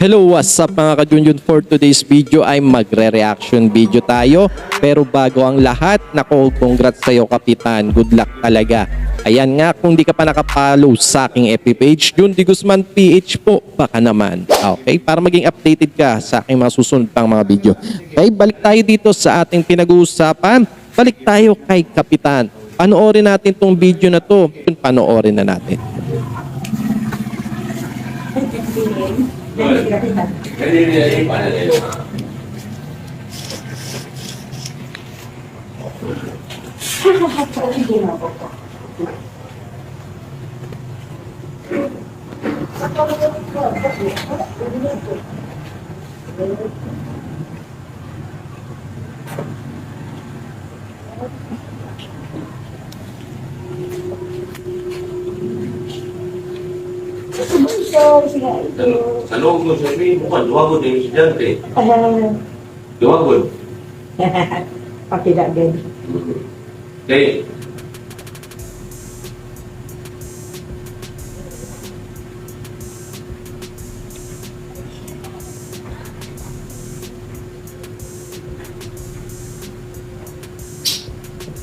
Hello, what's up mga kajunjun? For today's video ay magre-reaction video tayo. Pero bago ang lahat, nako, congrats sa'yo kapitan. Good luck talaga. Ayan nga, kung di ka pa nakapollow sa aking FB page, Jun Di Guzman PH po, baka naman. Okay, para maging updated ka sa aking mga susunod pang mga video. Okay, balik tayo dito sa ating pinag-uusapan. Balik tayo kay kapitan. Panoorin natin tong video na to. Panoorin na natin. Sa loob mo sabihin mo ka, duwagod yung estudyante. Duwagod. Pakida din. Okay.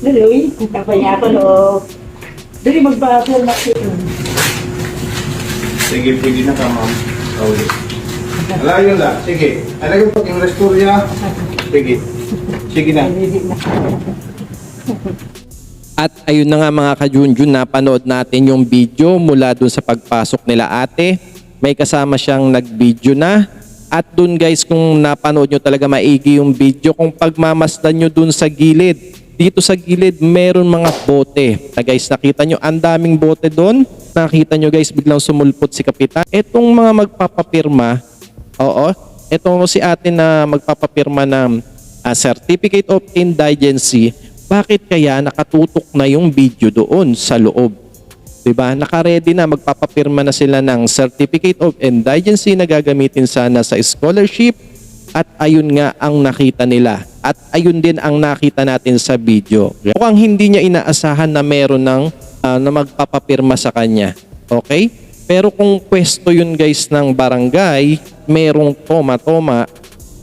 Dali, kapaya ko no. Dali na siya. Sige, pwede na ka, ma'am. Sauli. Alayo na. Sige. Alayo pag yung restorya. Sige. Sige na. At ayun na nga mga kajunjun, napanood natin yung video mula dun sa pagpasok nila ate. May kasama siyang nag-video na. At dun guys, kung napanood nyo talaga maigi yung video, kung pagmamasdan nyo dun sa gilid, dito sa gilid, meron mga bote. Na guys, nakita nyo, ang daming bote doon. Nakita nyo guys, biglang sumulpot si Kapitan. Etong mga magpapapirma, oo, etong si ate na magpapapirma ng ah, Certificate of Indigency, bakit kaya nakatutok na yung video doon sa loob? 'Di ba? Naka-ready na magpapapirma na sila ng Certificate of Indigency na gagamitin sana sa scholarship at ayun nga ang nakita nila. At ayun din ang nakita natin sa video. Mukhang hindi niya inaasahan na meron ng ah, na magpapapirma sa kanya. Okay? Pero kung pwesto yun guys ng barangay, merong toma-toma,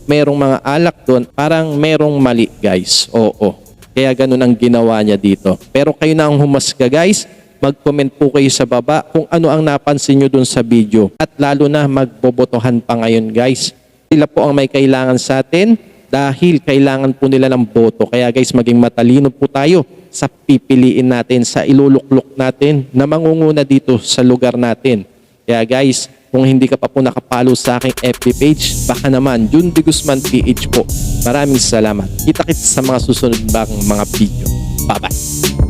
merong mga alak doon, parang merong mali guys. Oo. Kaya ganun ang ginawa niya dito. Pero kayo na ang humasga guys. Mag-comment po kayo sa baba kung ano ang napansin nyo doon sa video. At lalo na magbobotohan pa ngayon guys. Sila po ang may kailangan sa atin dahil kailangan po nila ng boto. Kaya guys, maging matalino po tayo sa pipiliin natin, sa iluluklok natin na mangunguna dito sa lugar natin. Kaya guys, kung hindi ka pa po nakapalo sa aking FB page, baka naman, Jun De Guzman PH po. Maraming salamat. Kita-kits sa mga susunod bang mga video. Bye-bye.